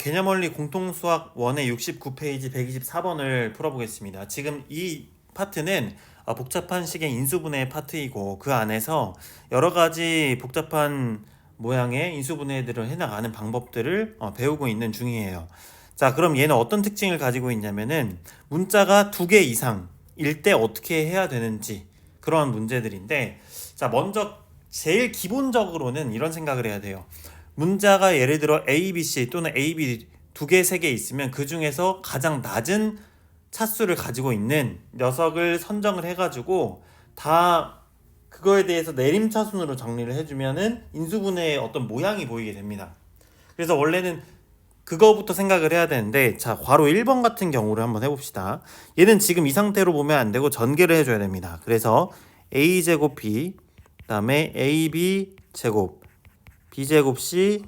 개념 원리 공통 수학 1의 69페이지 124번을 풀어보겠습니다. 지금 이 파트는 어, 복잡한 식의 인수분해 파트이고 그 안에서 여러 가지 복잡한 모양의 인수분해들을 해나가는 방법들을 어, 배우고 있는 중이에요. 자, 그럼 얘는 어떤 특징을 가지고 있냐면은 문자가 두 개 이상일 때 어떻게 해야 되는지 그런 문제들인데 자, 먼저 제일 기본적으로는 이런 생각을 해야 돼요. 문자가 예를 들어 A, B, C 또는 A, B 두 개, 세 개 있으면 그 중에서 가장 낮은 차수를 가지고 있는 녀석을 선정을 해가지고 다 그거에 대해서 내림차순으로 정리를 해주면은 인수분해의 어떤 모양이 보이게 됩니다. 그래서 원래는 그거부터 생각을 해야 되는데 자 괄호 1번 같은 경우를 한번 해봅시다. 얘는 지금 이 상태로 보면 안 되고 전개를 해줘야 됩니다. 그래서 a 제곱 b 그다음에 ab 제곱 b 제곱 c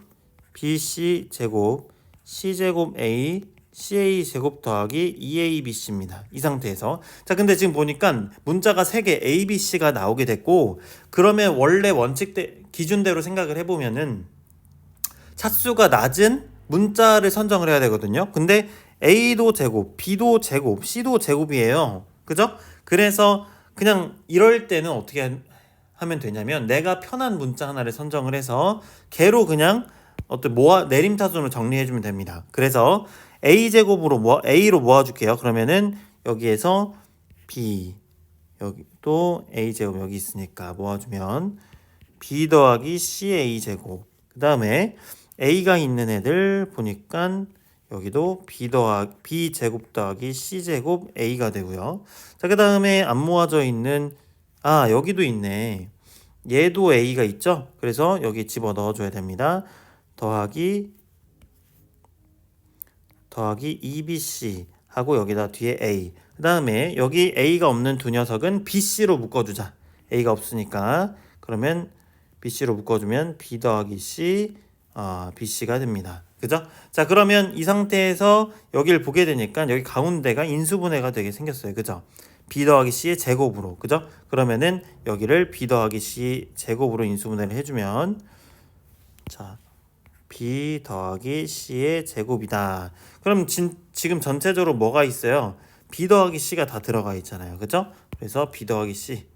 bc 제곱 c 제곱 a CA 제곱 더하기 2ABC입니다. 이 상태에서. 자, 근데 지금 보니까 문자가 3개 ABC가 나오게 됐고, 그러면 원래 원칙 대, 기준대로 생각을 해보면은 차수가 낮은 문자를 선정을 해야 되거든요. 근데 A도 제곱, B도 제곱, C도 제곱이에요. 그죠? 그래서 그냥 이럴 때는 어떻게 하- 하면 되냐면 내가 편한 문자 하나를 선정을 해서 걔로 그냥 어떤 모아 내림차순으로 정리해 주면 됩니다. 그래서 a 제곱으로 모아 a로 모아 줄게요. 그러면은 여기에서 b 여기 또 a 제곱 여기 있으니까 모아 주면 b 더하기 ca 제곱. 그다음에 a가 있는 애들 보니까 여기도 b 더하기 b 제곱 더하기 c 제곱 a가 되고요. 자, 그다음에 안 모아져 있는 아, 여기도 있네. 얘도 a가 있죠? 그래서 여기 집어 넣어 줘야 됩니다. 더하기 더하기 2bc 하고 여기다 뒤에 a. 그 다음에 여기 a가 없는 두 녀석은 bc로 묶어 주자. a가 없으니까 그러면 bc로 묶어 주면 b 더하기 c 아, bc가 됩니다. 그죠? 자, 그러면 이 상태에서 여기를 보게 되니까 여기 가운데가 인수분해가 되게 생겼어요. 그죠? B 더하기 c의 제곱으로. 그죠? 그러면은 여기를 b 더하기 c 제곱으로 인수분해를 해 주면 자, b 더하기 c의 제곱이다. 그럼 진, 지금 전체적으로 뭐가 있어요? b 더하기 c가 다 들어가 있잖아요. 그죠? 그래서 b 더하기 c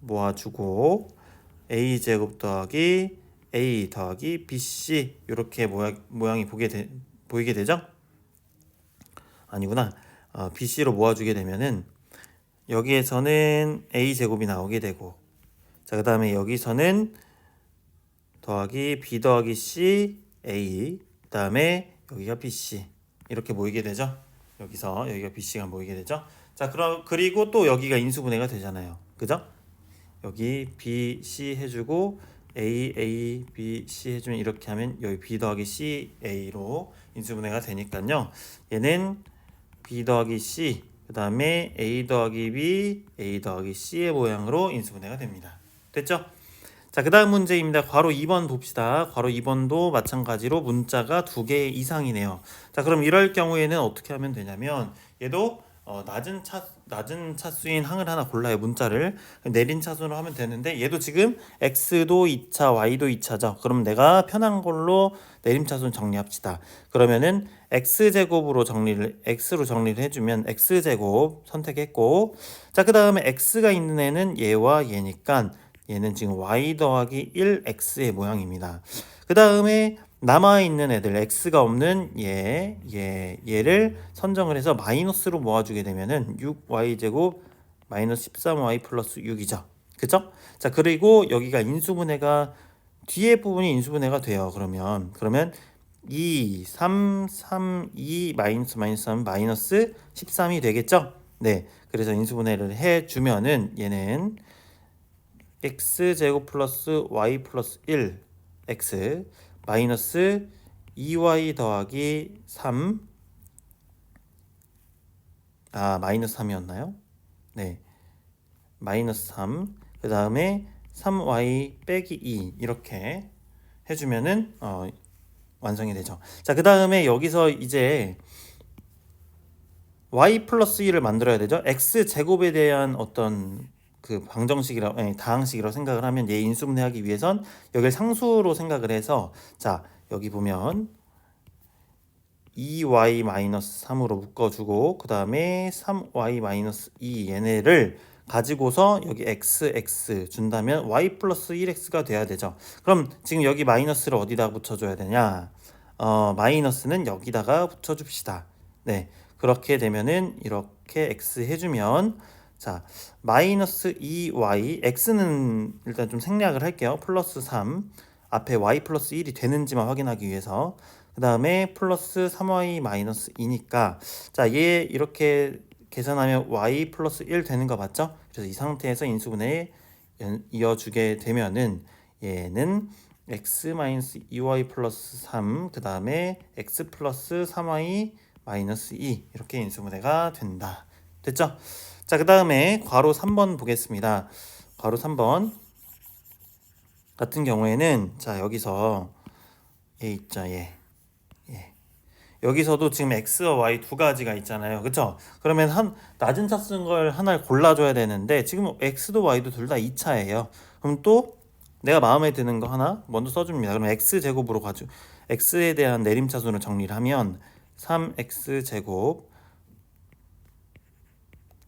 모아주고 a 제곱 더하기 a 더하기 bc 이렇게 모양, 모양이 보게 되, 보이게 되죠? 아니구나. 어, bc로 모아주게 되면은 여기에서는 a 제곱이 나오게 되고 자 그 다음에 여기서는 더하기 b 더하기 c a 그 다음에 여기가 bc 이렇게 모이게 되죠. 여기서 여기가 bc가 모이게 되죠. 자 그럼 그리고 또 여기가 인수분해가 되잖아요. 그죠? 여기 b c 해주고 a a b c 해주면 이렇게 하면 여기 b 더하기 c a로 인수분해가 되니까요. 얘는 b 더하기 c 그 다음에 a 더하기 b a 더하기 c의 모양으로 인수분해가 됩니다. 됐죠? 자, 그 다음 문제입니다. 괄호 2번 봅시다. 괄호 2번도 마찬가지로 문자가 두 개 이상이네요. 자, 그럼 이럴 경우에는 어떻게 하면 되냐면 얘도 어, 낮은 차 낮은 차수인 항을 하나 골라요 문자를. 내린 차수로 하면 되는데 얘도 지금 x도 2차 y도 2차죠. 그럼 내가 편한 걸로 내림 차수는 정리합시다. 그러면은 x 제곱으로 정리를 x로 정리를 해주면 x 제곱 선택했고 자 그 다음에 x가 있는 애는 얘와 얘니까 얘는 지금 y 더하기 1x의 모양입니다. 그 다음에 남아 있는 애들 x가 없는 얘, 얘, 얘를 선정을 해서 마이너스로 모아주게 되면은 6y 제곱 마이너스 13y 플러스 6이죠. 그죠? 자 그리고 여기가 인수분해가 뒤에 부분이 인수분해가 돼요. 그러면 그러면 2, 3, 3, 2 마이너스 마이너스 3 마이너스 13이 되겠죠? 네. 그래서 인수분해를 해 주면은 얘는 x 제곱 플러스 y 플러스 1 x 마이너스 2y 더하기 3 아, 마이너스 3이었나요? 네. 마이너스 3. 그 다음에 3y 빼기 2 이렇게 해주면은 어, 완성이 되죠. 자, 그 다음에 여기서 이제 y 플러스 2를 만들어야 되죠. x 제곱에 대한 어떤 그 방정식이라 아니, 다항식이라고 생각을 하면 얘 인수분해하기 위해선 여기를 상수로 생각을 해서 자 여기 보면 2y 마이너스 3으로 묶어주고 그 다음에 3y 마이너스 2 얘네를 가지고서 여기 x x 준다면 y 플러스 1x가 돼야 되죠. 그럼 지금 여기 마이너스를 어디다 붙여줘야 되냐? 어 마이너스는 여기다가 붙여줍시다. 네 그렇게 되면은 이렇게 x 해주면 자 마이너스 2y x는 일단 좀 생략을 할게요. 플러스 3 앞에 y 플러스 1이 되는지만 확인하기 위해서 그 다음에 플러스 3y 마이너스 2니까 자 얘 이렇게 계산하면 y 플러스 1 되는 거 맞죠? 그래서 이 상태에서 인수분해 연- 이어주게 되면은 얘는 x 마이너스 2y 플러스 3 그 다음에 x 플러스 3y 마이너스 2 이렇게 인수분해가 된다. 됐죠? 자, 그 다음에 괄호 3번 보겠습니다. 괄호 3번 같은 경우에는 자 여기서 얘 있죠 얘. 예. 여기서도 지금 x와 y 두 가지가 있잖아요. 그쵸? 그러면 한 낮은 차쓴걸 하나를 골라 줘야 되는데 지금 x도 y도 둘 다 2차예요. 그럼 또 내가 마음에 드는 거 하나 먼저 써 줍니다. 그럼 x 제곱으로 가지고 x에 대한 내림차순을 정리를 하면 3x 제곱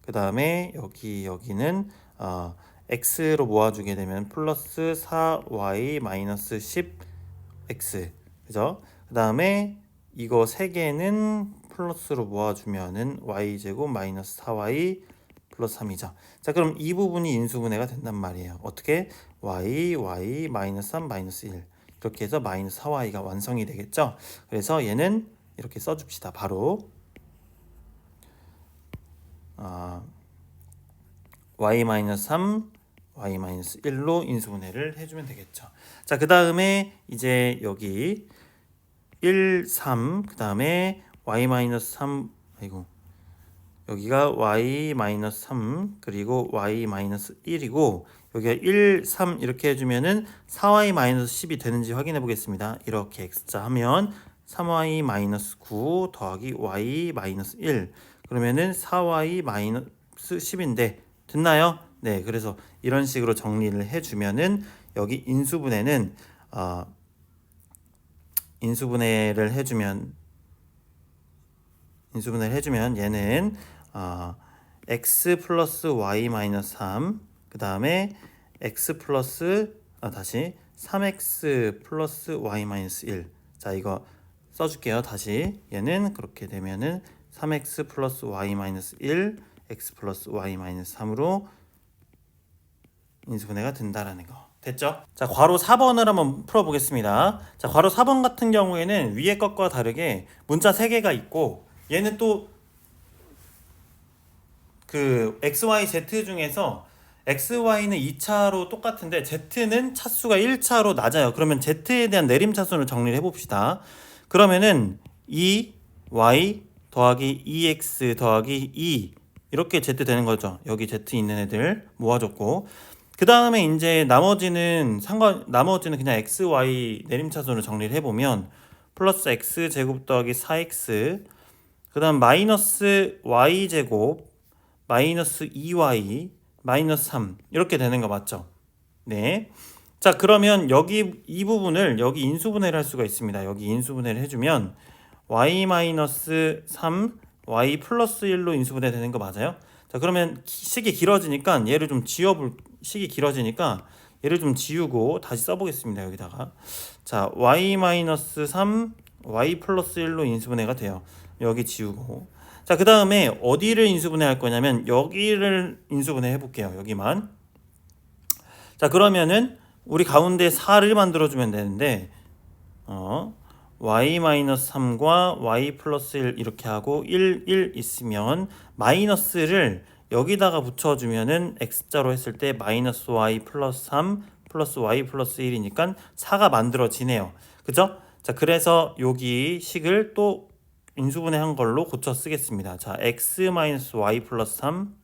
그 다음에 여기 여기는 어, x로 모아주게 되면 플러스 4y 마이너스 10x 그죠? 그 다음에 이거 세 개는 플러스로 모아주면은 y 제곱 마이너스 4y 플러스 3이죠. 자 그럼 이 부분이 인수분해가 된단 말이에요. 어떻게 y y 마이너스 3 마이너스 1 이렇게 해서 마이너스 4y가 완성이 되겠죠. 그래서 얘는 이렇게 써줍시다. 바로 아, y 마이너스 3 y 마이너스 1로 인수분해를 해주면 되겠죠. 자, 그 다음에 이제 여기 1, 3, 그 다음에 y 마이너스 3, 아이고, 여기가 y 마이너스 3, 그리고 y 마이너스 1이고, 여기가 1, 3 이렇게 해주면은 4y 마이너스 10이 되는지 확인해 보겠습니다. 이렇게 x자 하면 3y 마이너스 9 더하기 y 마이너스 1. 그러면은 4y 마이너스 10인데, 됐나요? 네, 그래서 이런 식으로 정리를 해주면은 여기 인수분해는 어, 인수분해를 해주면 인수분해를 해주면 얘는 어, x 플러스 y 마이너스 3, 그 다음에 x 플러스 아 다시 3x 플러스 y 마이너스 1. 자 이거 써줄게요. 다시 얘는 그렇게 되면은 3x 플러스 y 마이너스 1, x 플러스 y 마이너스 3으로 인수분해가 된다라는 거. 됐죠? 자, 괄호 4번을 한번 풀어보겠습니다. 자, 괄호 4번 같은 경우에는 위의 것과 다르게 문자 3개가 있고 얘는 또 그 XYZ 중에서 XY는 2차로 똑같은데 Z는 차수가 1차로 낮아요. 그러면 Z에 대한 내림 차수를 정리를 해봅시다. 그러면은 2Y 더하기 2X 더하기 2 이렇게 Z 되는 거죠. 여기 Z 있는 애들 모아줬고 그 다음에 이제 나머지는 상관 나머지는 그냥 x, y 내림차순으로 정리를 해보면 플러스 x 제곱 더하기 4x 그 다음 마이너스 y 제곱 마이너스 2y 마이너스 3 이렇게 되는 거 맞죠? 네. 자 그러면 여기 이 부분을 여기 인수분해를 할 수가 있습니다. 여기 인수분해를 해주면 y 마이너스 3 y 플러스 1로 인수분해 되는 거 맞아요? 자 그러면 기- 식이 길어지니까 얘를 좀 지워볼 식이 길어지니까 얘를 좀 지우고 다시 써보겠습니다 여기다가. 자 y 마이너스 3 y 플러스 1로 인수분해가 돼요. 여기 지우고. 자 그 다음에 어디를 인수분해 할 거냐면 여기를 인수분해 해볼게요 여기만. 자 그러면은 우리 가운데 4를 만들어주면 되는데 어 y 마이너스 3과 y 플러스 1 이렇게 하고 1, 1 있으면 마이너스를 여기다가 붙여주면은 x자로 했을 때 마이너스 y 플러스 3 플러스 y 플러스 1이니까 4가 만들어지네요. 그죠? 자 그래서 여기 식을 또 인수분해한 걸로 고쳐 쓰겠습니다. 자 x 마이너스 y 플러스 3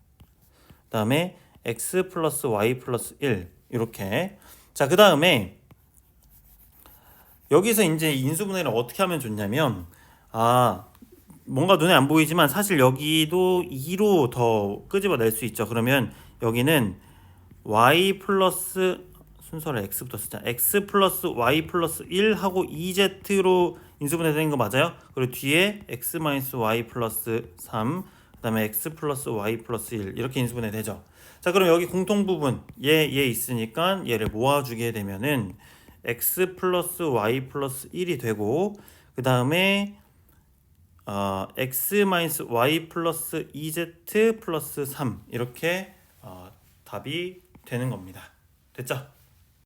그 다음에 x 플러스 y 플러스 1 이렇게 자 그 다음에 여기서 이제 인수분해를 어떻게 하면 좋냐면 아 뭔가 눈에 안 보이지만 사실 여기도 2로 더 끄집어낼 수 있죠. 그러면 여기는 y 플러스 순서를 x부터 쓰자. x 플러스 y 플러스 1 하고 2z로 인수분해되는 거 맞아요? 그리고 뒤에 x 마이너스 y 플러스 3 그 다음에 x 플러스 y 플러스 1 이렇게 인수분해 되죠. 자 그럼 여기 공통 부분 얘 얘 있으니까 얘를 모아주게 되면은 x 플러스 y 플러스 1이 되고 그 다음에 어, x 마이너스 y 플러스 2z 플러스 3 이렇게 어, 답이 되는 겁니다. 됐죠?